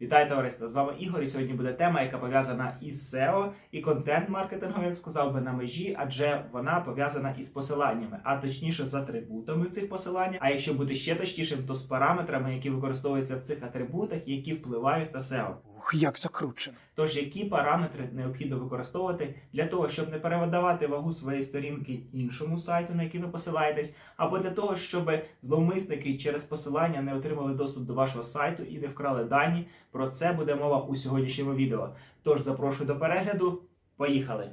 Вітаю товариство! З вами Ігор. І сьогодні буде тема, яка пов'язана із SEO і контент-маркетингом, я сказав би на межі, адже вона пов'язана із посиланнями, а точніше з атрибутами цих посилань. А якщо бути ще точнішим, то з параметрами, які використовуються в цих атрибутах, які впливають на SEO. Ух, як закручено. Тож, які параметри необхідно використовувати для того, щоб не перевидавати вагу своєї сторінки іншому сайту, на який ви посилаєтесь, або для того, щоб зловмисники через посилання не отримали доступ до вашого сайту і не вкрали дані. Про це буде мова у сьогоднішньому відео. Тож запрошую до перегляду. Поїхали!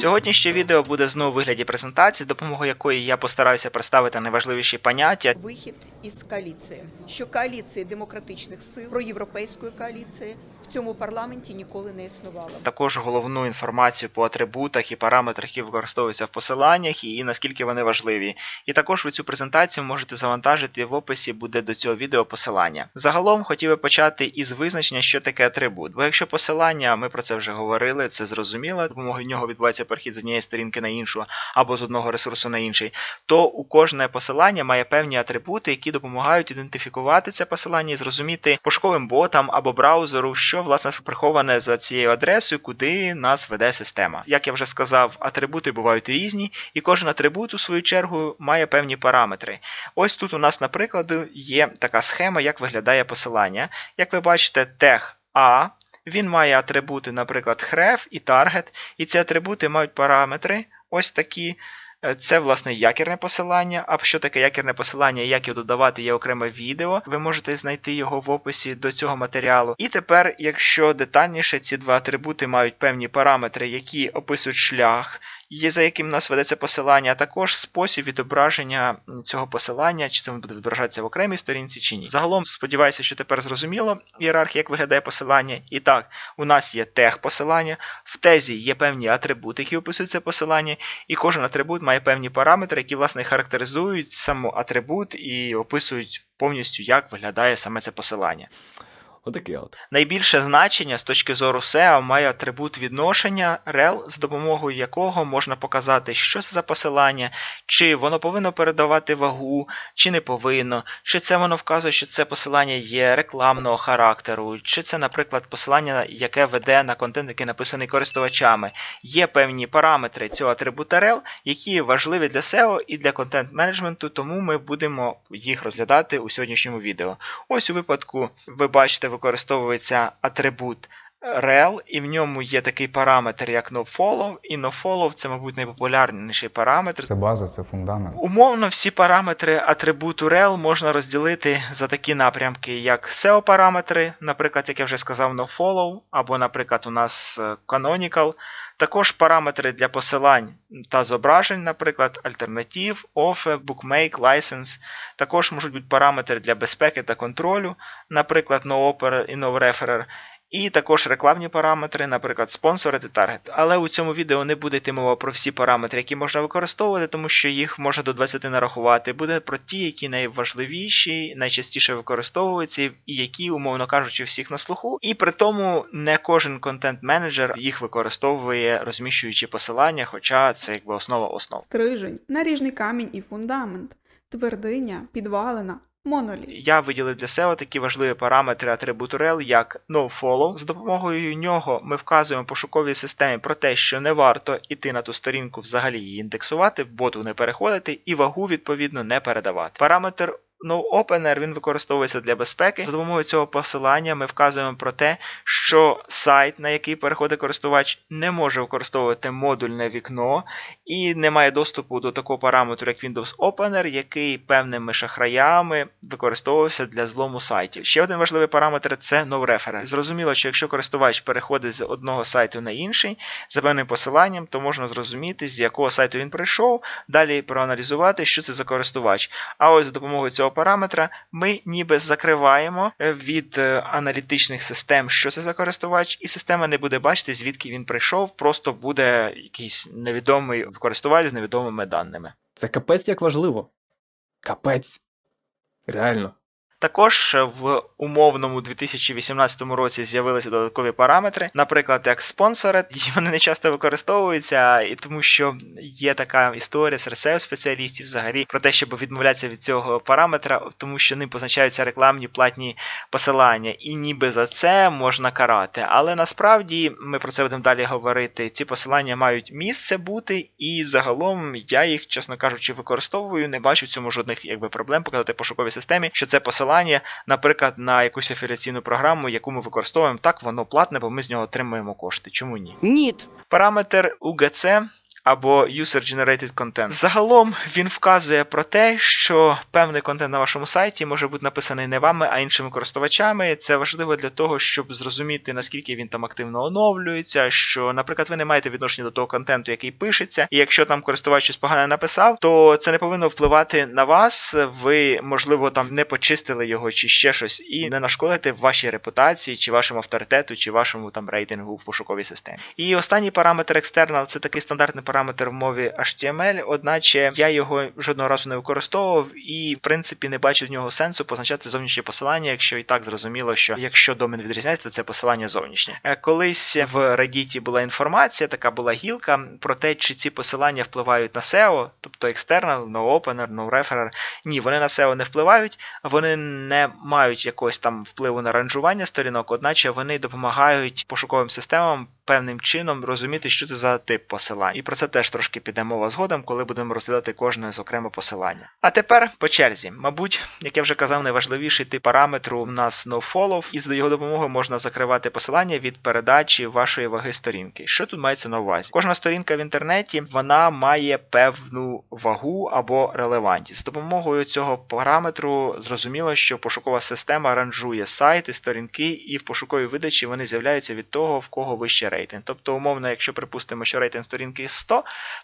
Сьогоднішнє відео буде знову у вигляді презентації, допомогою якої я постараюся представити найважливіші поняття Вихід із коаліції, що коаліції демократичних сил проєвропейської коаліції в цьому парламенті ніколи не існувало. також головну інформацію по атрибутах і параметрах, які використовуються в посиланнях, і наскільки вони важливі. І також ви цю презентацію можете завантажити в описі буде до цього відео посилання. Загалом хотів би почати із визначення, що таке атрибут. Бо якщо посилання, ми про це вже говорили, це зрозуміло, допомогою нього відбувається перехід з однієї сторінки на іншу або з одного ресурсу на інший, то у кожне посилання має певні атрибути, які допомагають ідентифікувати це посилання і зрозуміти пошуковим ботам або браузеру, що власне приховане за цією адресою, куди нас веде система. Як я вже сказав, атрибути бувають різні, і кожен атрибут, у свою чергу, має певні параметри. Ось тут у нас, наприклад, є така схема, як виглядає посилання. Як ви бачите, тег А. Він має атрибути, наприклад, href і target, і ці атрибути мають параметри ось такі. Е, Це, власне, якірне посилання. А що таке якірне посилання як його додавати, є окреме відео. Ви можете знайти його в описі до цього матеріалу. І тепер, якщо детальніше, ці два атрибути мають певні параметри, які описують шлях, є за яким у нас ведеться посилання, а також спосіб відображення цього посилання, чи це буде відображатися в окремій сторінці, чи ні. Загалом, сподіваюся, що тепер зрозуміло ієрархія, як виглядає посилання. І так, у нас є тег посилання, в тезі є певні атрибути, які описують це посилання, і кожен атрибут має певні параметри, які власне характеризують саму атрибут і описують повністю, як виглядає саме це посилання. Отаке от. Найбільше значення з точки зору SEO має атрибут відношення rel, з допомогою якого можна показати, що це за посилання, чи воно повинно передавати вагу, чи не повинно, чи це воно вказує, що це посилання є рекламного характеру, чи це, наприклад, посилання, яке веде на контент, який написаний користувачами. Є певні параметри цього атрибута rel, які важливі для SEO і для контент-менеджменту, тому ми будемо їх розглядати у сьогоднішньому відео. Ось у випадку, ви бачите, використовується атрибут rel, і в ньому є такий параметр, як nofollow, і nofollow це, мабуть, найпопулярніший параметр. Це база, це фундамент. Умовно, всі параметри атрибуту rel можна розділити за такі напрямки, як SEO-параметри, наприклад, як я вже сказав, nofollow, або, наприклад, у нас е, canonical. Також параметри для посилань та зображень, наприклад, альтернатив, offer, bookmake, license. Також можуть бути параметри для безпеки та контролю, наприклад, no-operer і no-referer. І також рекламні параметри, наприклад, спонсори та таргет. Але у цьому відео не буде йти мова про всі параметри, які можна використовувати, тому що їх можна до 20 нарахувати. Буде про ті, які найважливіші, найчастіше використовуються, і які, умовно кажучи, всіх на слуху. І при тому не кожен контент-менеджер їх використовує, розміщуючи посилання, хоча це якби основа основ. Стрижень, наріжний камінь і фундамент, твердиня, підвалина, моноліт. Я виділив для SEO такі важливі параметри атрибуту rel, як nofollow. З допомогою нього ми вказуємо пошуковій системі про те, що не варто йти на ту сторінку, взагалі її індексувати, боту не переходити і вагу відповідно не передавати. Параметр NoOpener він використовується для безпеки. За допомогою цього посилання ми вказуємо про те, що сайт, на який переходить користувач, не може використовувати модульне вікно і не має доступу до такого параметру, як Windows Opener, який певними шахраями використовувався для злому сайтів. Ще один важливий параметр це NoReferer. Зрозуміло, що якщо користувач переходить з одного сайту на інший за певним посиланням, то можна зрозуміти, з якого сайту він прийшов, далі проаналізувати, що це за користувач. А ось за допомогою цього параметра ми ніби закриваємо е, від е, аналітичних систем, що це за користувач, і система не буде бачити, звідки він прийшов, просто буде якийсь невідомий користувач з невідомими даними. Це капець як важливо. Капець. Реально. Також в умовному 2018 році з'явилися додаткові параметри, наприклад, як спонсори. Вони не часто використовуються, і тому що є така історія серед спеціалістів взагалі про те, щоб відмовлятися від цього параметра, тому що ним позначаються рекламні платні посилання, і ніби за це можна карати. Але насправді ми про це будемо далі говорити. Ці посилання мають місце бути, і загалом я їх, чесно кажучи, використовую. Не бачу в цьому жодних якби проблем показати пошуковій системі, що це посилання, наприклад, на якусь афіліаційну програму, яку ми використовуємо, так воно платне, бо ми з нього отримуємо кошти. Чому ні? Ні. Параметр UGC або User Generated Content. Загалом він вказує про те, що певний контент на вашому сайті може бути написаний не вами, а іншими користувачами. Це важливо для того, щоб зрозуміти, наскільки він там активно оновлюється. Що, наприклад, ви не маєте відношення до того контенту, який пишеться, і якщо там користувач щось погане написав, то це не повинно впливати на вас. Ви, можливо, там не почистили його чи ще щось, і не нашкодити вашій репутації, чи вашому авторитету, чи вашому там рейтингу в пошуковій системі. І останній параметр external – це такий стандартний параметр в мові HTML, одначе я його жодного разу не використовував і, в принципі, не бачив в нього сенсу позначати зовнішнє посилання, якщо і так зрозуміло, що якщо домен відрізняється, то це посилання зовнішнє. Е, Колись в Reddit була інформація, така була гілка про те, чи ці посилання впливають на SEO, тобто external, no opener, no referer. Ні, вони на SEO не впливають, вони не мають якогось там впливу на ранжування сторінок, одначе вони допомагають пошуковим системам певним чином розуміти, що це за тип посилань. І про це теж трошки піде мова згодом, коли будемо розглядати кожне з окремо посилання. А тепер по черзі. Мабуть, як я вже казав, найважливіший тип параметру у нас nofollow, і з його допомогою можна закривати посилання від передачі вашої ваги сторінки. Що тут мається на увазі? Кожна сторінка в інтернеті вона має певну вагу або релевантність. За допомогою цього параметру зрозуміло, що пошукова система ранжує сайти, сторінки, і в пошуковій видачі вони з'являються від того, в кого вище рейтинг. Тобто, умовно, якщо припустимо, що рейтинг сторінки 100,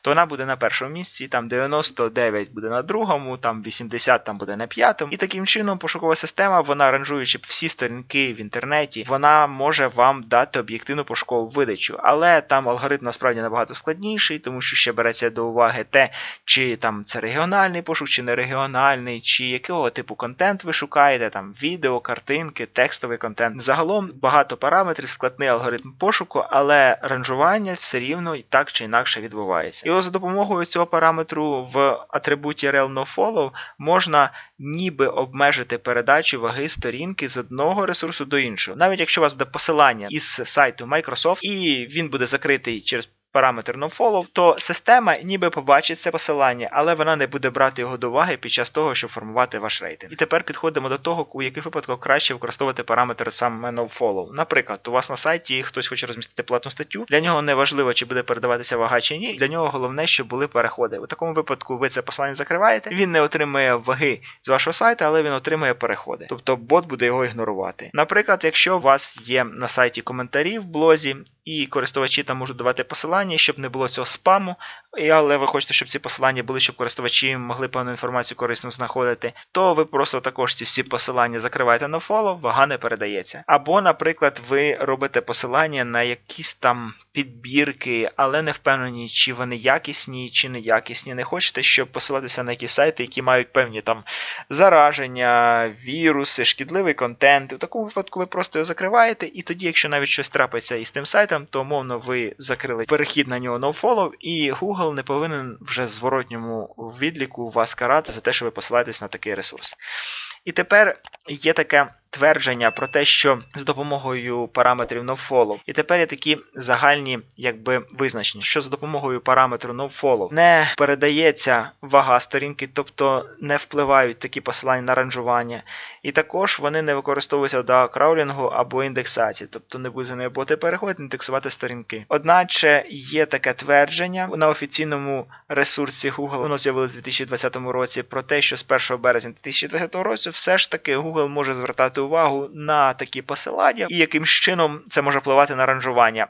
то вона буде на першому місці, там 99 буде на другому, там 80 там буде на п'ятому. І таким чином пошукова система, вона ранжуючи всі сторінки в інтернеті, вона може вам дати об'єктивну пошукову видачу. Але там алгоритм насправді набагато складніший, тому що ще береться до уваги те, чи там це регіональний пошук, чи не регіональний, чи якого типу контент ви шукаєте, там відео, картинки, текстовий контент. Загалом багато параметрів, складний алгоритм пошуку, але ранжування все рівно і так чи інакше відбувається. І ось за допомогою цього параметру в атрибуті rel nofollow можна ніби обмежити передачу ваги сторінки з одного ресурсу до іншого. Навіть якщо у вас буде посилання із сайту Microsoft і він буде закритий через параметр nofollow, то система ніби побачить це посилання, але вона не буде брати його до уваги під час того, щоб формувати ваш рейтинг. І тепер підходимо до того, у яких випадках краще використовувати параметр саме nofollow. Наприклад, у вас на сайті хтось хоче розмістити платну статтю, для нього не важливо, чи буде передаватися вага чи ні. Для нього головне, щоб були переходи. У такому випадку ви це посилання закриваєте. Він не отримує ваги з вашого сайту, але він отримує переходи. Тобто бот буде його ігнорувати. Наприклад, якщо у вас є на сайті коментарі в блозі, і користувачі там можуть давати посилання, щоб не було цього спаму, але ви хочете, щоб ці посилання були, щоб користувачі могли певну інформацію корисну знаходити, то ви просто також ці всі посилання закриваєте на follow, вага не передається. Або, наприклад, ви робите посилання на якісь там підбірки, але не впевнені, чи вони якісні, чи не якісні. Не хочете, щоб посилатися на якісь сайти, які мають певні там зараження, віруси, шкідливий контент. У такому випадку ви просто його закриваєте, і тоді, якщо навіть щось трапиться із тим сайтом, то умовно ви закрили перехід на нього nofollow, і Google не повинен вже зворотньому відліку вас карати за те, що ви посилаєтесь на такий ресурс. І тепер є таке твердження про те, що з допомогою параметрів nofollow, і тепер є такі загальні якби визначення, що за допомогою параметру nofollow не передається вага сторінки, тобто не впливають такі посилання на ранжування, і також вони не використовуються до краулінгу або індексації, тобто не буде за нею боти переходити, індексувати сторінки. Одначе є таке твердження на офіційному ресурсі Google, воно з'явилось у 2020 році, про те, що з 1 березня 2020 року все ж таки Google може звертати звертати увагу на такі посилання і яким чином це може впливати на ранжування.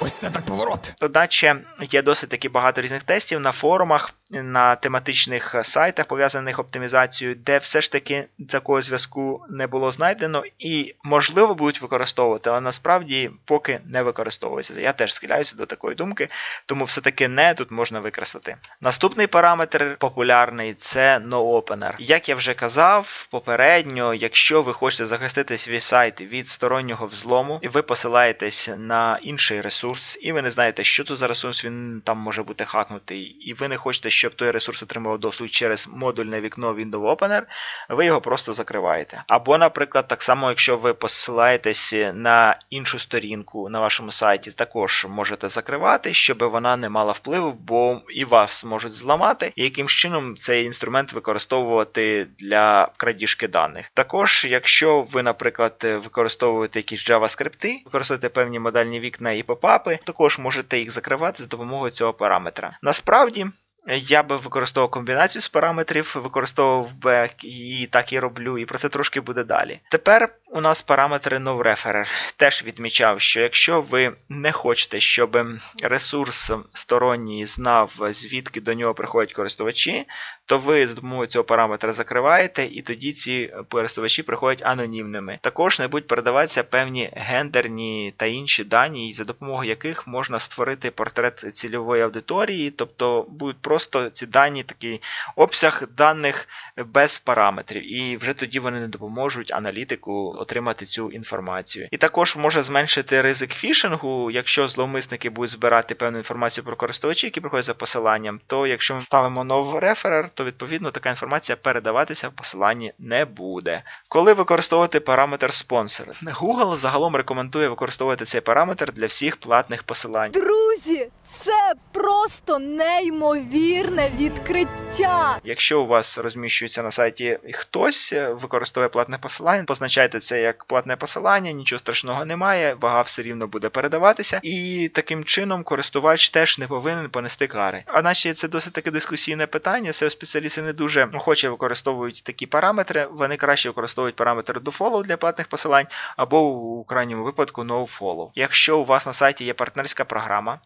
Ось це так поворот. Одначе є досить таки багато різних тестів на форумах, на тематичних сайтах, пов'язаних оптимізацією, де все ж таки такого зв'язку не було знайдено і можливо будуть використовувати, але насправді поки не використовується. Я теж схиляюся до такої думки, тому все-таки не тут можна використати. Наступний параметр популярний це NoOpener. Як я вже казав попередньо, якщо ви хочете захистити свій сайт від стороннього взлому, і ви посилаєтесь на інший ресурс, і ви не знаєте, що це за ресурс, він там може бути хакнутий, і ви не хочете, щоб той ресурс отримав доступ через модульне вікно Windows Opener, ви його просто закриваєте. Або, наприклад, так само, якщо ви посилаєтесь на іншу сторінку на вашому сайті, також можете закривати, щоб вона не мала впливу, бо і вас можуть зламати, і яким чином цей інструмент використовувати для крадіжки даних. Також, якщо ви, наприклад, використовуєте якісь JavaScript, використовуєте певні модальні вікна і попапи, також можете їх закривати за допомогою цього параметра. Насправді. Я би використовував комбінацію з параметрів, використовував би і так і роблю, і про це трошки буде далі. Тепер у нас параметри NoReferer. Теж відмічав, що якщо ви не хочете, щоб ресурс сторонній знав, звідки до нього приходять користувачі, то ви за допомогою цього параметра закриваєте, і тоді ці користувачі приходять анонімними. Також не будуть передаватися певні гендерні та інші дані, за допомогою яких можна створити портрет цільової аудиторії, тобто будуть просто ці дані, такий обсяг даних без параметрів, і вже тоді вони не допоможуть аналітику отримати цю інформацію. І також може зменшити ризик фішингу, якщо зловмисники будуть збирати певну інформацію про користувачів, які приходять за посиланням, то якщо ми ставимо новий реферер, то відповідно така інформація передаватися в посиланні не буде. Коли використовувати параметр спонсор, Google загалом рекомендує використовувати цей параметр для всіх платних посилань. Друзі, це просто неймовірне відкриття. Якщо у вас розміщується на сайті хтось, е, використовує платне посилання, позначайте це як платне посилання, нічого страшного немає, вага все рівно буде передаватися, і таким чином користувач теж не повинен понести кари. А наче це досить таке дискусійне питання. SEO спеціалісти не дуже охоче використовують такі параметри. Вони краще використовують параметр dofollow для платних посилань, або у крайньому випадку nofollow. Якщо у вас на сайті є партнерська програма,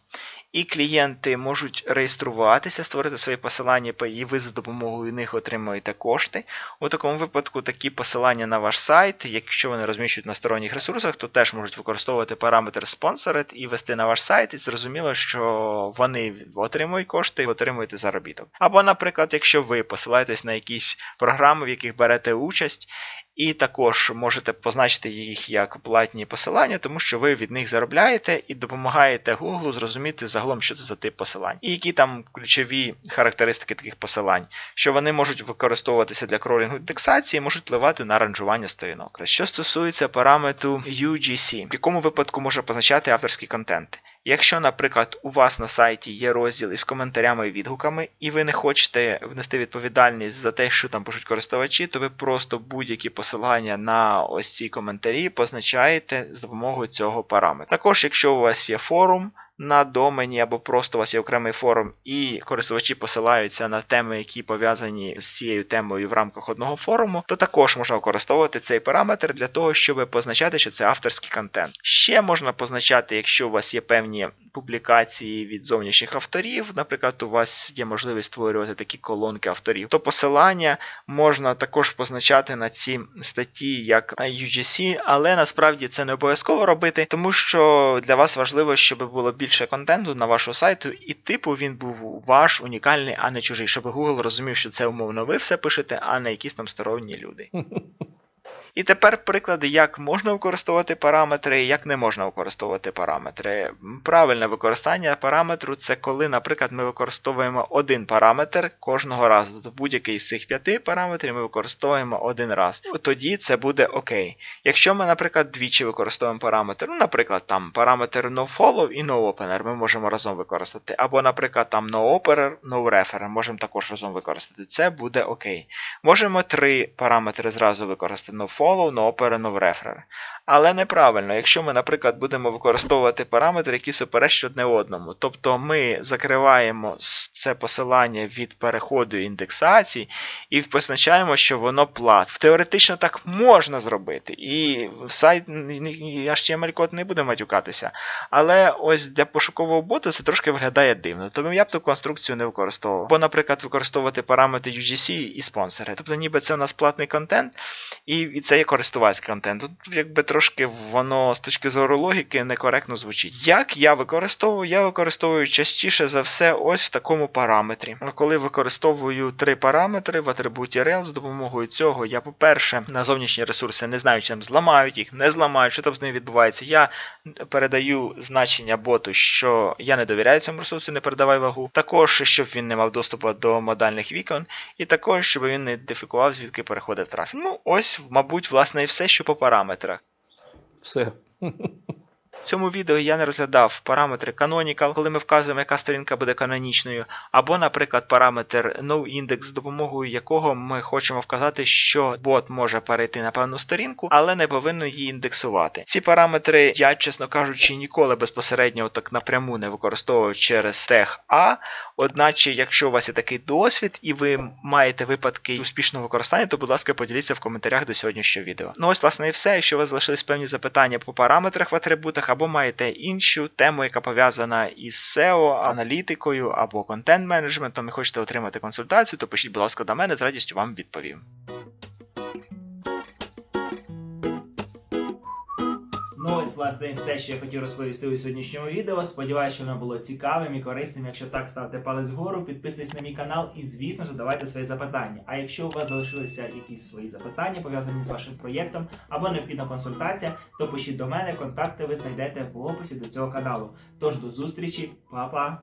і клієнти можуть реєструватися, створити свої посилання, і ви за допомогою них отримуєте кошти. У такому випадку такі посилання на ваш сайт, якщо вони розміщують на сторонніх ресурсах, то теж можуть використовувати параметр Sponsored і вести на ваш сайт, і зрозуміло, що вони отримують кошти і отримуєте заробіток. Або, наприклад, якщо ви посилаєтесь на якісь програми, в яких берете участь. І також можете позначити їх як платні посилання, тому що ви від них заробляєте і допомагаєте Google зрозуміти загалом, що це за тип посилань, і які там ключові характеристики таких посилань, що вони можуть використовуватися для кролінгу індексації, можуть впливати на ранжування сторінок. Що стосується параметру UGC, в якому випадку може позначати авторський контент. Якщо, наприклад, у вас на сайті є розділ із коментарями і відгуками, і ви не хочете внести відповідальність за те, що там пишуть користувачі, то ви просто будь-які посилання на ось ці коментарі позначаєте з допомогою цього параметра. Також, якщо у вас є форум, на домені або просто у вас є окремий форум, і користувачі посилаються на теми, які пов'язані з цією темою в рамках одного форуму, то також можна використовувати цей параметр для того, щоб позначати, що це авторський контент. Ще можна позначати, якщо у вас є певні публікації від зовнішніх авторів, наприклад, у вас є можливість створювати такі колонки авторів, то посилання можна також позначати на ці статті як UGC, але насправді це не обов'язково робити, тому що для вас важливо, щоб було більше більше контенту на вашу сайту, і типу він був ваш унікальний, а не чужий, щоб Google розумів, що це умовно ви все пишете, а не якісь там сторонні люди. І тепер приклади, як можна використовувати параметри, як не можна використовувати параметри. Правильне використання параметру це коли, наприклад, ми використовуємо один параметр кожного разу. Тобто будь-який з цих п'яти параметрів ми використовуємо один раз. Тоді це буде окей. Якщо ми, наприклад, двічі використовуємо параметр, ну, наприклад, там параметр nofollow і noOpener ми можемо разом використати. Або, наприклад, там noOpener, noReferer можемо також разом використати. Це буде окей. Можемо три параметри зразу використати follow, no operate, no refer. Але неправильно, якщо ми, наприклад, будемо використовувати параметри, які суперечать одне одному. Тобто ми закриваємо це посилання від переходу індексації і позначаємо, що воно плат. Теоретично так можна зробити. І сайт і HTML-код не буде матюкатися. Але ось для пошукового бота це трошки виглядає дивно. Тому я б таку конструкцію не використовував. Бо, наприклад, використовувати параметри UGC і спонсори. Тобто, ніби це у нас платний контент, і це є користувацький контент. Тут якби трошки воно з точки зору логіки некоректно звучить. Як я використовую? Я використовую частіше за все ось в такому параметрі. Коли використовую три параметри в атрибуті rel, з допомогою цього я, по-перше, на зовнішні ресурси не знаю, чим зламають їх, не зламають, що там з ними відбувається. Я передаю значення боту, що я не довіряю цьому ресурсу, не передавай вагу. Також, щоб він не мав доступу до модальних вікон, і також, щоб він не ідентифікував, звідки переходить трафік. Ну, ось, мабуть, власне, і все, що по параметрах. Все. В цьому відео я не розглядав параметри canonical, коли ми вказуємо, яка сторінка буде канонічною, або, наприклад, параметр noindex, з допомогою якого ми хочемо вказати, що бот може перейти на певну сторінку, але не повинен її індексувати. Ці параметри я, чесно кажучи, ніколи безпосередньо так напряму не використовував через тег A, Одначе, якщо у вас є такий досвід і ви маєте випадки успішного використання, то, будь ласка, поділіться в коментарях до сьогоднішнього відео. Ну ось, власне, і все. Якщо у вас залишились певні запитання по параметрах в атрибутах, або маєте іншу тему, яка пов'язана із SEO, аналітикою або контент-менеджментом, і хочете отримати консультацію, то пишіть, будь ласка, до мене, з радістю вам відповім. Власне, все, що я хотів розповісти у сьогоднішньому відео. Сподіваюся, що воно було цікавим і корисним. Якщо так, ставте палець вгору, підписуйтесь на мій канал і, звісно, задавайте свої запитання. А якщо у вас залишилися якісь свої запитання, пов'язані з вашим проєктом або необхідна консультація, то пишіть до мене, контакти ви знайдете в описі до цього каналу. Тож до зустрічі, па-па!